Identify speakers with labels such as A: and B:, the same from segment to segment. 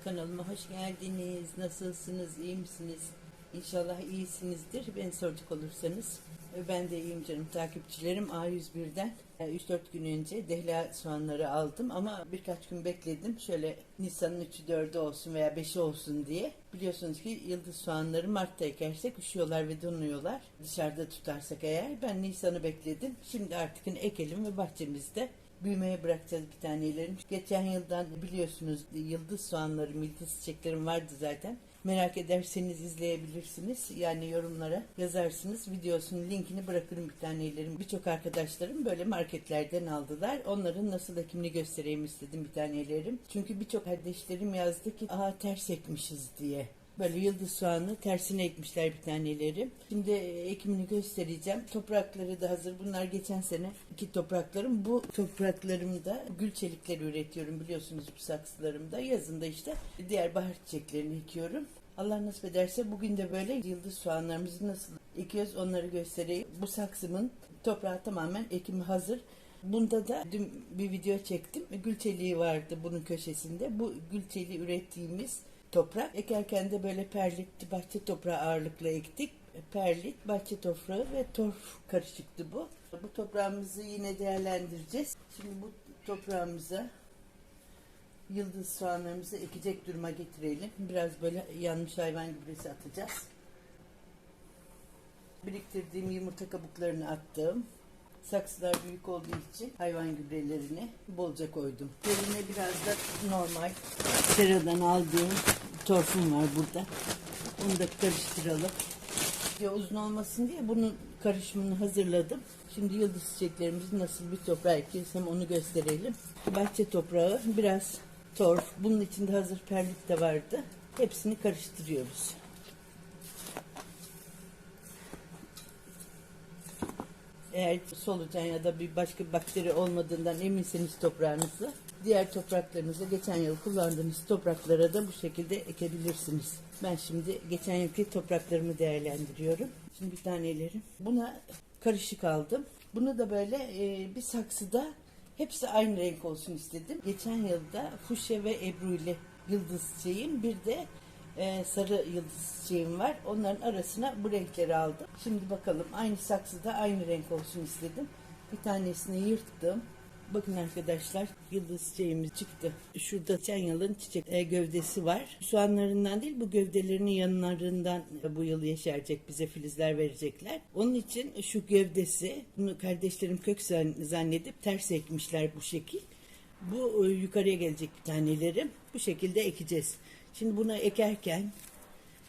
A: Kanalıma hoş geldiniz. Nasılsınız? iyi misiniz? İnşallah iyisinizdir. Beni soracak olursanız e, ben de iyiyim canım takipçilerim. A101'den e, 3-4 gün önce dehla soğanları aldım ama birkaç gün bekledim. Şöyle Nisan'ın 3'ü 4'ü olsun veya 5'i olsun diye. Biliyorsunuz ki yıldız soğanları Mart'ta ekersek üşüyorlar ve donuyorlar. Dışarıda tutarsak eğer ben Nisan'ı bekledim. Şimdi artık ekelim ve bahçemizde büyümeye bırakacağız bir tanelerini. Geçen yıldan biliyorsunuz yıldız soğanlarım, yıldız çiçeklerim vardı zaten. Merak ederseniz izleyebilirsiniz. Yani yorumlara yazarsınız. Videosunun linkini bırakırım bir tanelerim. Birçok arkadaşlarım böyle marketlerden aldılar. Onların nasıl ekimini göstereyim istedim bir tanelerim. Çünkü birçok kardeşlerim yazdı ki aha ters ekmişiz diye. Böyle yıldız soğanı tersine ekmişler bir taneleri. Şimdi ekimini göstereceğim. Toprakları da hazır. Bunlar geçen sene iki topraklarım. Bu topraklarımda gül çelikleri üretiyorum biliyorsunuz bu saksılarımda. Yazında işte diğer bahar çiçeklerini ekiyorum. Allah nasip ederse bugün de böyle yıldız soğanlarımızı nasıl ekiyoruz onları göstereyim. Bu saksımın toprağı tamamen ekimi hazır. Bunda da dün bir video çektim. Gül çeliği vardı bunun köşesinde. Bu gül çeliği ürettiğimiz toprak. Ekerken de böyle perlit bahçe toprağı ağırlıkla ektik. Perlit, bahçe toprağı ve torf karışıktı bu. Bu toprağımızı yine değerlendireceğiz. Şimdi bu toprağımıza yıldız soğanlarımızı ekecek duruma getirelim. Biraz böyle yanmış hayvan gübresi atacağız. Biriktirdiğim yumurta kabuklarını attım. Saksılar büyük olduğu için hayvan gübrelerini bolca koydum. Yerine biraz da normal seradan aldığım torfum var burada. Onu da karıştıralım. Ya uzun olmasın diye bunun karışımını hazırladım. Şimdi yıldız çiçeklerimizi nasıl bir toprağa ekiyorsam onu gösterelim. Bahçe toprağı, biraz torf. Bunun içinde hazır perlit de vardı. Hepsini karıştırıyoruz. Eğer solucan ya da bir başka bakteri olmadığından eminseniz toprağınızı, diğer topraklarınızı geçen yıl kullandığınız topraklara da bu şekilde ekebilirsiniz. Ben şimdi geçen yılki topraklarımı değerlendiriyorum. Şimdi bir tanelerim. Buna karışık aldım. Bunu da böyle e, bir saksıda hepsi aynı renk olsun istedim. Geçen yılda fuşya ve ebru ile yıldız çiçeğim bir de e, sarı yıldız çiçeğim var. Onların arasına bu renkleri aldım. Şimdi bakalım aynı saksıda aynı renk olsun istedim. Bir tanesini yırttım. Bakın arkadaşlar yıldız çiçeğimiz çıktı. Şurada geçen çiçek e, gövdesi var. Soğanlarından değil bu gövdelerinin yanlarından e, bu yıl yeşerecek bize filizler verecekler. Onun için şu gövdesi bunu kardeşlerim kök zan- zannedip ters ekmişler bu şekil. Bu e, yukarıya gelecek tanelerim. Bu şekilde ekeceğiz. Şimdi bunu ekerken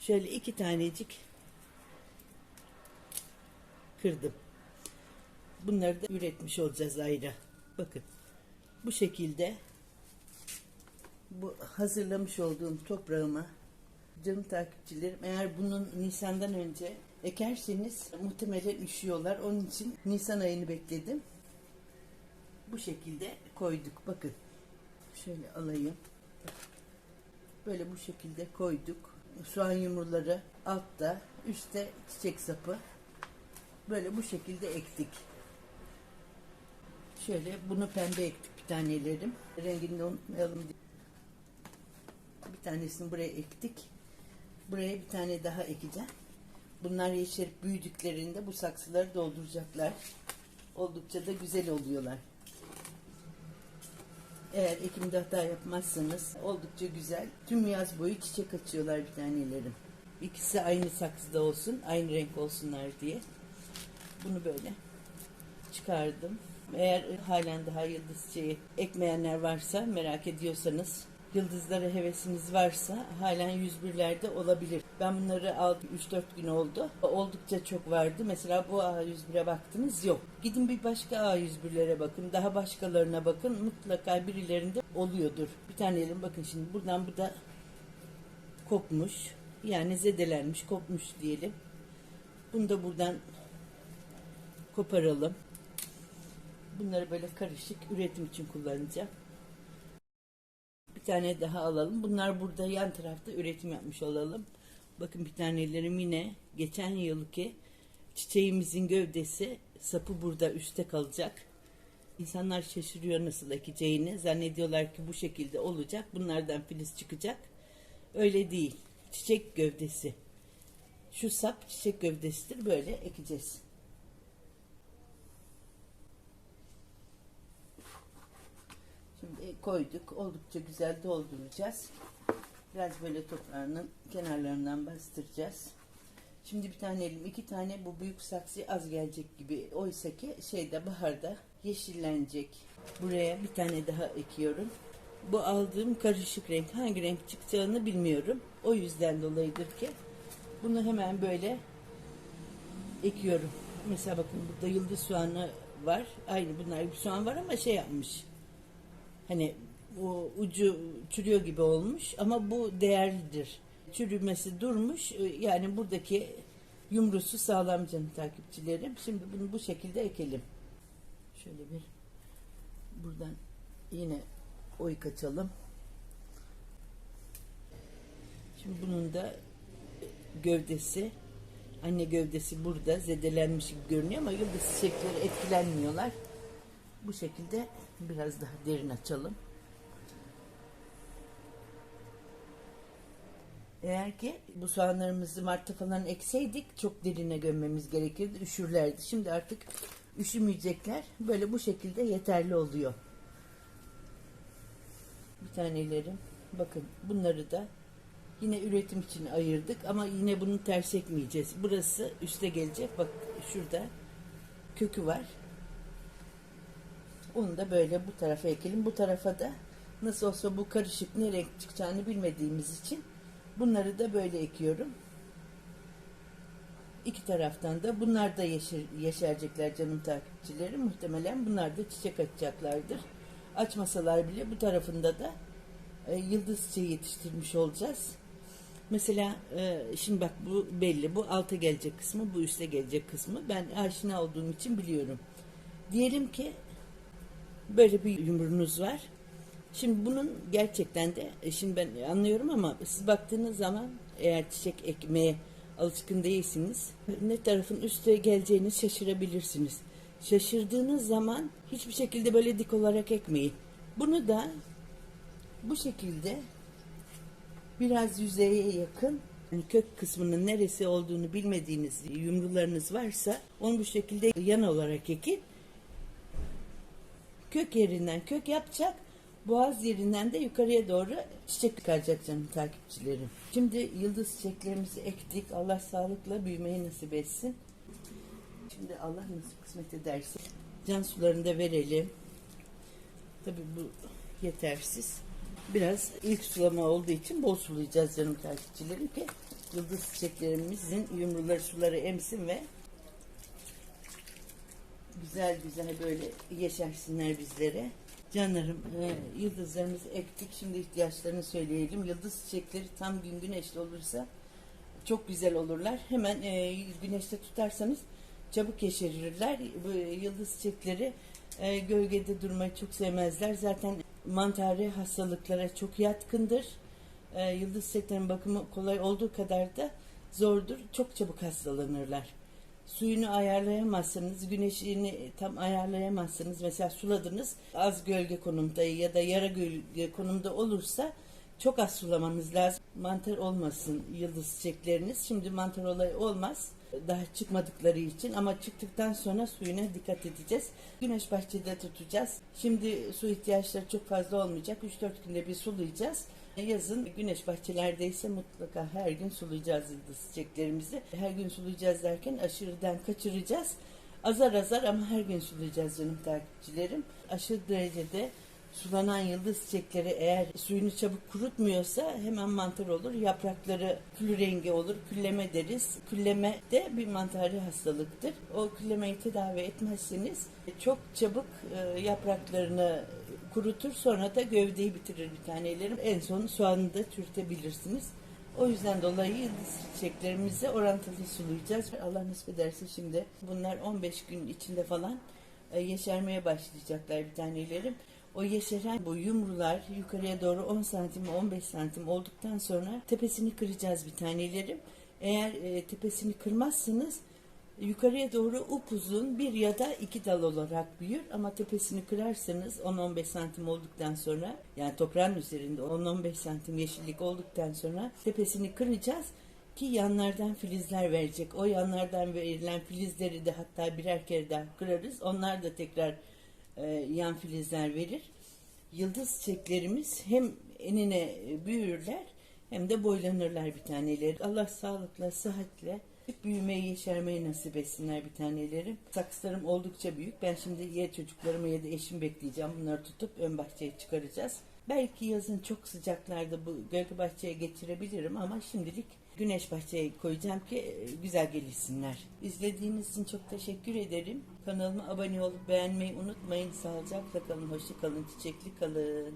A: şöyle iki tanecik kırdım. Bunları da üretmiş olacağız ayrı. Bakın bu şekilde bu hazırlamış olduğum toprağıma canım takipçilerim eğer bunun Nisan'dan önce ekerseniz muhtemelen üşüyorlar. Onun için Nisan ayını bekledim. Bu şekilde koyduk. Bakın. Şöyle alayım. Böyle bu şekilde koyduk. Soğan yumruları altta, üstte çiçek sapı. Böyle bu şekilde ektik. Şöyle bunu pembe ektik bir tanelerim. Rengini de unutmayalım diye. Bir tanesini buraya ektik. Buraya bir tane daha ekeceğim. Bunlar yeşerip büyüdüklerinde bu saksıları dolduracaklar. Oldukça da güzel oluyorlar. Eğer ekimde hata yapmazsanız oldukça güzel. Tüm yaz boyu çiçek açıyorlar bir tanelerim. İkisi aynı saksıda olsun, aynı renk olsunlar diye. Bunu böyle çıkardım. Eğer halen daha yıldız çiçeği ekmeyenler varsa merak ediyorsanız yıldızlara hevesiniz varsa halen 101'lerde olabilir. Ben bunları aldım 3-4 gün oldu. Oldukça çok vardı. Mesela bu A101'e baktınız yok. Gidin bir başka A101'lere bakın. Daha başkalarına bakın. Mutlaka birilerinde oluyordur. Bir tane elim bakın şimdi buradan bu da kopmuş. Yani zedelenmiş, kopmuş diyelim. Bunu da buradan koparalım. Bunları böyle karışık üretim için kullanacağım. Tane daha alalım. Bunlar burada yan tarafta üretim yapmış olalım. Bakın bir tanelerim yine geçen yılki çiçeğimizin gövdesi sapı burada üstte kalacak. İnsanlar şaşırıyor nasıl ekeceğini. Zannediyorlar ki bu şekilde olacak. Bunlardan filiz çıkacak. Öyle değil. Çiçek gövdesi. Şu sap çiçek gövdesidir. Böyle ekeceğiz. Şimdi koyduk. Oldukça güzel dolduracağız. Biraz böyle toprağının kenarlarından bastıracağız. Şimdi bir tane elim, iki tane bu büyük saksı az gelecek gibi. Oysa ki şeyde baharda yeşillenecek. Buraya bir tane daha ekiyorum. Bu aldığım karışık renk. Hangi renk çıkacağını bilmiyorum. O yüzden dolayıdır ki bunu hemen böyle ekiyorum. Mesela bakın burada yıldız soğanı var. Aynı bunlar gibi soğan var ama şey yapmış. Hani o ucu çürüyor gibi olmuş ama bu değerlidir. Çürümesi durmuş. Yani buradaki yumrusu sağlam canım takipçilerim. Şimdi bunu bu şekilde ekelim. Şöyle bir buradan yine oy kaçalım. Şimdi bunun da gövdesi anne gövdesi burada zedelenmiş gibi görünüyor ama yıldız çiçekleri etkilenmiyorlar. Bu şekilde biraz daha derin açalım. Eğer ki bu soğanlarımızı Mart'ta falan ekseydik çok derine gömmemiz gerekirdi. Üşürlerdi. Şimdi artık üşümeyecekler. Böyle bu şekilde yeterli oluyor. Bir tanelerim. Bakın bunları da yine üretim için ayırdık ama yine bunu ters ekmeyeceğiz. Burası üste gelecek. Bak şurada kökü var. Onu da böyle bu tarafa ekelim. Bu tarafa da nasıl olsa bu karışık ne renk çıkacağını bilmediğimiz için bunları da böyle ekiyorum. İki taraftan da bunlar da yeşer, yeşerecekler canım takipçilerim. Muhtemelen bunlar da çiçek açacaklardır. Açmasalar bile bu tarafında da e, yıldız çiçeği yetiştirmiş olacağız. Mesela e, şimdi bak bu belli. Bu alta gelecek kısmı, bu üste gelecek kısmı. Ben aşina olduğum için biliyorum. Diyelim ki böyle bir yumruğunuz var. Şimdi bunun gerçekten de e, şimdi ben anlıyorum ama siz baktığınız zaman eğer çiçek ekmeye alışkın değilsiniz ne tarafın üste geleceğini şaşırabilirsiniz. Şaşırdığınız zaman hiçbir şekilde böyle dik olarak ekmeyin. Bunu da bu şekilde biraz yüzeye yakın yani kök kısmının neresi olduğunu bilmediğiniz yumrularınız varsa onu bu şekilde yan olarak ekin. Kök yerinden kök yapacak. Boğaz yerinden de yukarıya doğru çiçek çıkaracak canım takipçilerim. Şimdi yıldız çiçeklerimizi ektik. Allah sağlıkla büyümeyi nasip etsin. Şimdi Allah nasip kısmet ederse can sularını da verelim. Tabii bu yetersiz. Biraz ilk sulama olduğu için bol sulayacağız canım takipçilerim ki yıldız çiçeklerimizin yumruları suları emsin ve güzel güzel böyle yeşersinler bizlere. Canlarım e, yıldızlarımızı ektik. Şimdi ihtiyaçlarını söyleyelim. Yıldız çiçekleri tam gün güneşli olursa çok güzel olurlar. Hemen e, güneşte tutarsanız çabuk yeşerirler. Bu yıldız çiçekleri e, gölgede durmayı çok sevmezler. Zaten mantari hastalıklara çok yatkındır. E, yıldız çiçeklerin bakımı kolay olduğu kadar da zordur. Çok çabuk hastalanırlar. Suyunu ayarlayamazsınız, güneşini tam ayarlayamazsınız. Mesela suladınız, az gölge konumda ya da yara gölge konumda olursa çok az sulamanız lazım. Mantar olmasın yıldız çiçekleriniz. Şimdi mantar olayı olmaz daha çıkmadıkları için ama çıktıktan sonra suyuna dikkat edeceğiz. Güneş bahçede tutacağız. Şimdi su ihtiyaçları çok fazla olmayacak. 3-4 günde bir sulayacağız. Yazın güneş bahçelerdeyse mutlaka her gün sulayacağız yıldız çiçeklerimizi. Her gün sulayacağız derken aşırıdan kaçıracağız. Azar azar ama her gün sulayacağız canım takipçilerim. Aşırı derecede sulanan yıldız çiçekleri eğer suyunu çabuk kurutmuyorsa hemen mantar olur. Yaprakları kül rengi olur. Külleme deriz. Külleme de bir mantari hastalıktır. O küllemeyi tedavi etmezseniz çok çabuk e, yapraklarını kurutur sonra da gövdeyi bitirir bir tanelerim. En son soğanı da çürütebilirsiniz. O yüzden dolayı yıldız çiçeklerimizi orantılı sulayacağız. Allah nasip ederse şimdi bunlar 15 gün içinde falan e, yeşermeye başlayacaklar bir tanelerim. O yeşeren bu yumrular yukarıya doğru 10 santim 15 santim olduktan sonra tepesini kıracağız bir tanelerim. Eğer e, tepesini kırmazsanız Yukarıya doğru upuzun bir ya da iki dal olarak büyür ama tepesini kırarsanız 10-15 santim olduktan sonra yani toprağın üzerinde 10-15 santim yeşillik olduktan sonra tepesini kıracağız ki yanlardan filizler verecek. O yanlardan verilen filizleri de hatta birer kere daha kırarız. Onlar da tekrar e, yan filizler verir. Yıldız çiçeklerimiz hem enine büyürler hem de boylanırlar bir taneleri. Allah sağlıkla, sıhhatle büyümeyi, yeşermeyi nasip etsinler bir tanelerim. Saksılarım oldukça büyük. Ben şimdi ya çocuklarımı ya da eşimi bekleyeceğim. Bunları tutup ön bahçeye çıkaracağız. Belki yazın çok sıcaklarda bu gölge bahçeye geçirebilirim ama şimdilik güneş bahçeye koyacağım ki e, güzel gelişsinler. İzlediğiniz için çok teşekkür ederim. Kanalıma abone olup beğenmeyi unutmayın. Sağlıcakla kalın, hoşça kalın, çiçekli kalın.